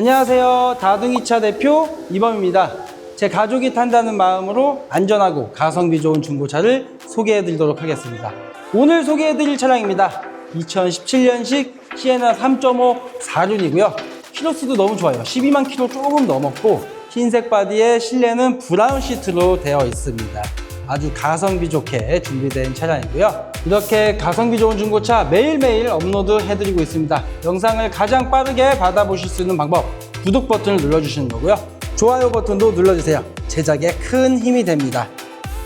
안녕하세요. 다둥이차 대표 이범입니다. 제 가족이 탄다는 마음으로 안전하고 가성비 좋은 중고차를 소개해 드리도록 하겠습니다. 오늘 소개해 드릴 차량입니다. 2017년식 시에나 3.5 4륜이고요. 키로수도 너무 좋아요. 12만 키로 조금 넘었고 흰색 바디에 실내는 브라운 시트로 되어 있습니다. 아주 가성비 좋게 준비된 차량이고요. 이렇게 가성비 좋은 중고차 매일매일 업로드 해드리고 있습니다. 영상을 가장 빠르게 받아보실 수 있는 방법 구독 버튼을 눌러주시는 거고요. 좋아요 버튼도 눌러주세요. 제작에 큰 힘이 됩니다.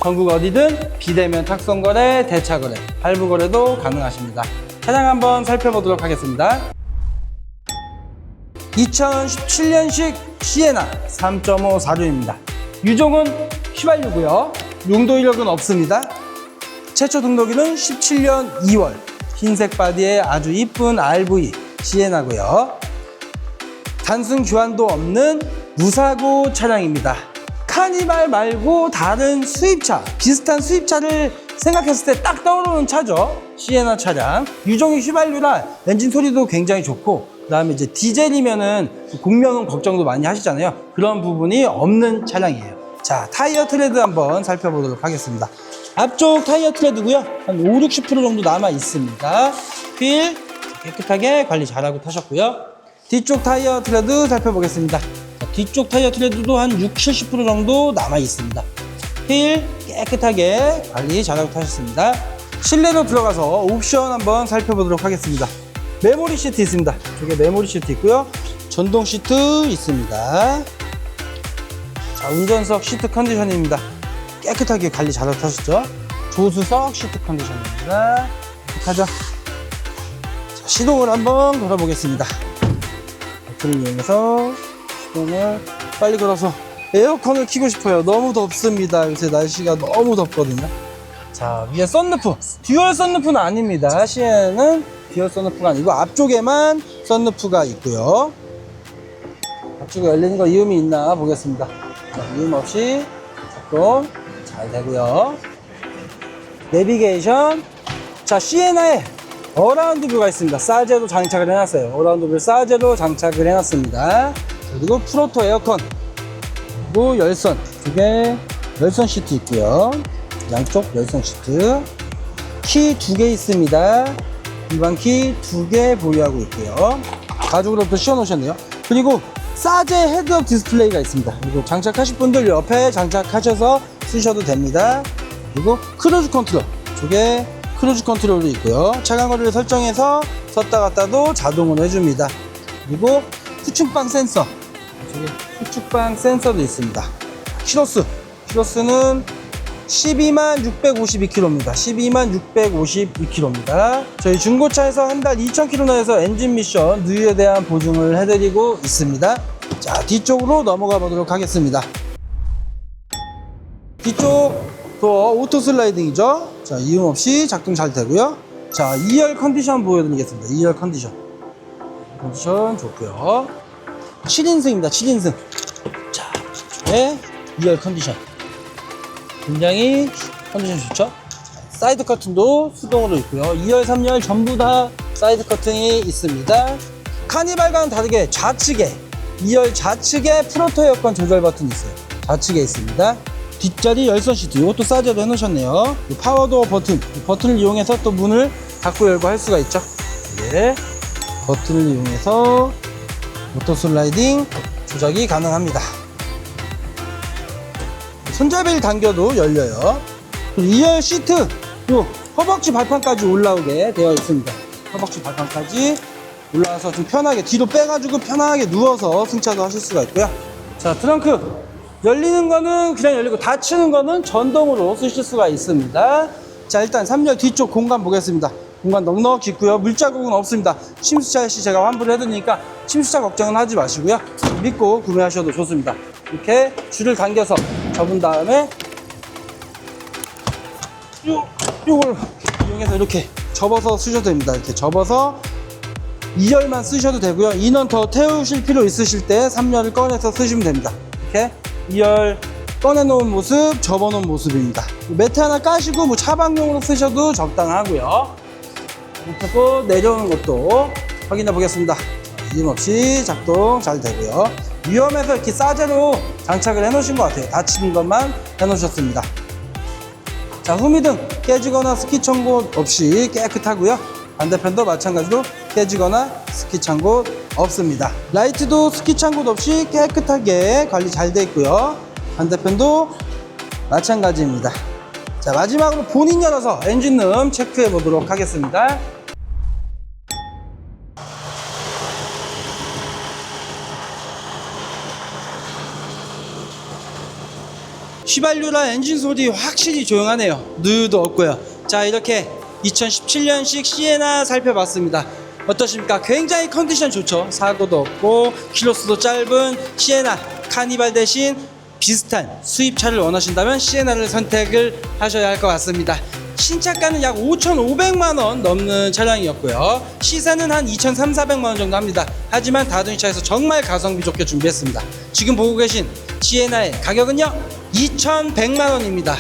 전국 어디든 비대면 탁송거래, 대차거래, 할부거래도 가능하십니다. 차량 한번 살펴보도록 하겠습니다. 2017년식 시에나 3.5 4륜입니다. 유종은 휘발유고요. 용도 이력은 없습니다. 최초 등록일은 17년 2월. 흰색 바디에 아주 이쁜 RV 시에나고요. 단순 교환도 없는 무사고 차량입니다. 카니발 말고 다른 수입차, 비슷한 수입차를 생각했을 때 딱 떠오르는 차죠. 시에나 차량. 유종이 휘발유라 엔진 소리도 굉장히 좋고, 그 다음에 이제 디젤이면은 공명 걱정도 많이 하시잖아요. 그런 부분이 없는 차량이에요. 자, 타이어 트레드 한번 살펴보도록 하겠습니다. 앞쪽 타이어 트레드고요. 한 5, 60% 정도 남아 있습니다. 휠 깨끗하게 관리 잘하고 타셨고요. 뒤쪽 타이어 트레드 살펴보겠습니다. 자, 뒤쪽 타이어 트레드도 한 6, 70% 정도 남아 있습니다. 휠 깨끗하게 관리 잘하고 타셨습니다. 실내로 들어가서 옵션 한번 살펴보도록 하겠습니다. 메모리 시트 있습니다. 이쪽에 메모리 시트 있고요. 전동 시트 있습니다. 자, 운전석 시트 컨디션입니다. 깨끗하게 관리 잘하고 타셨죠? 조수석 시트 컨디션입니다. 깨끗하죠? 자, 시동을 한번 걸어보겠습니다. 버튼을 이용해서 시동을 빨리 걸어서 에어컨을 켜고 싶어요. 너무 덥습니다. 요새 날씨가 너무 덥거든요. 자, 위에 썬루프. 듀얼 썬루프는 아닙니다. 시에는 듀얼 썬루프가 아니고 앞쪽에만 썬루프가 있고요. 앞쪽에 열리는 거 이음이 있나 보겠습니다. 자, 이음 없이 작동 잘 되고요. 내비게이션. 자, 시에나에 어라운드 뷰가 있습니다. 사제로 장착을 해놨어요. 어라운드 뷰 사제로 장착을 해놨습니다. 그리고 프로토 에어컨. 그리고 열선. 두 개, 열선 시트 있고요. 양쪽 열선 시트. 키 두 개 있습니다. 일반 키 두 개 보유하고 있고요. 가죽으로부터 씌워 놓으셨네요. 그리고 사제 헤드업 디스플레이가 있습니다. 그리고 장착하실 분들 옆에 장착하셔서 쓰셔도 됩니다. 그리고 크루즈 컨트롤. 쪽에 크루즈 컨트롤도 있고요. 차간 거리를 설정해서 섰다 갔다도 자동으로 해줍니다. 그리고 후측방 센서. 저기 후측방 센서도 있습니다. 키로수. 키로수는 12만 652km입니다. 12만 652km입니다. 저희 중고차에서 한 달 2,000km나 해서 엔진 미션 누유에 대한 보증을 해드리고 있습니다. 자, 뒤쪽으로 넘어가 보도록 하겠습니다. 뒤쪽 도어 오토 슬라이딩이죠. 자, 이음 없이 작동 잘 되고요. 자, 2열 컨디션 보여드리겠습니다. 2열 컨디션. 컨디션 좋고요. 7인승입니다. 7인승. 자, 뒤쪽에 2열 컨디션. 굉장히 컨디션 좋죠? 사이드 커튼도 수동으로 있고요. 2열, 3열 전부 다 사이드 커튼이 있습니다. 카니발과는 다르게 좌측에 2열 좌측에 프로토 에어컨 조절 버튼이 있어요. 좌측에 있습니다. 뒷자리 열선 시트 이것도 싸제로 해놓으셨네요. 이 파워도어 버튼 이 버튼을 이용해서 또 문을 닫고 열고 할 수가 있죠. 예. 버튼을 이용해서 오토 슬라이딩 조작이 가능합니다. 손잡이를 당겨도 열려요. 2열 시트, 요 허벅지 발판까지 올라오게 되어 있습니다. 허벅지 발판까지 올라와서 좀 편하게 뒤로 빼가지고 편하게 누워서 승차도 하실 수가 있고요. 자 트렁크 열리는 거는 그냥 열리고 닫히는 거는 전동으로 쓰실 수가 있습니다. 자 일단 3열 뒤쪽 공간 보겠습니다. 공간 넉넉히 있고요. 물자국은 없습니다. 침수차 시 제가 환불을 해드리니까 침수차 걱정은 하지 마시고요. 믿고 구매하셔도 좋습니다. 이렇게 줄을 당겨서 접은 다음에 요, 요걸 이용해서 이렇게 접어서 쓰셔도 됩니다. 이렇게 접어서 2열만 쓰셔도 되고요. 인원 더 태우실 필요 있으실 때 3열을 꺼내서 쓰시면 됩니다. 이렇게 2열 꺼내놓은 모습, 접어놓은 모습입니다. 매트 하나 까시고 뭐 차박용으로 쓰셔도 적당하고요. 그리고 내려오는 것도 확인해 보겠습니다. 이름 없이 작동 잘 되고요. 위험해서 이렇게 싸제로 장착을 해놓으신 것 같아요. 다치는 것만 해놓으셨습니다. 자, 후미등 깨지거나 스키 찬곳 없이 깨끗하고요. 반대편도 마찬가지로 깨지거나 스키 찬곳 없습니다. 라이트도 스키 찬 곳 없이 깨끗하게 관리 잘 돼 있고요. 반대편도 마찬가지입니다. 자, 마지막으로 본인 열어서 엔진룸 체크해 보도록 하겠습니다. 휘발유라 엔진 소리 확실히 조용하네요. 누유도 없고요. 자 이렇게 2017년식 시에나 살펴봤습니다. 어떠십니까? 굉장히 컨디션 좋죠. 사고도 없고 키로수도 짧은 시에나 카니발 대신 비슷한 수입차를 원하신다면 시에나를 선택을 하셔야 할 것 같습니다. 신차가는 약 5,500만 원 넘는 차량이었고요. 시세는 한 2,300, 400만 원 정도 합니다. 하지만 다중차에서 정말 가성비 좋게 준비했습니다. 지금 보고 계신 시에나의 가격은요 2,100만 원입니다.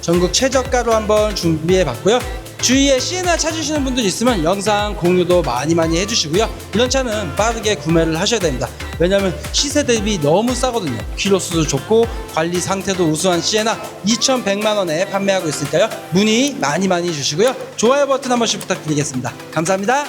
전국 최저가로 한번 준비해 봤고요. 주위에 시에나 찾으시는 분들 있으면 영상 공유도 많이 많이 해주시고요. 이런 차는 빠르게 구매를 하셔야 됩니다. 왜냐하면 시세 대비 너무 싸거든요. 키로수도 좋고 관리 상태도 우수한 시에나 2,100만 원에 판매하고 있으니까요. 문의 많이 많이 주시고요. 좋아요 버튼 한 번씩 부탁드리겠습니다. 감사합니다.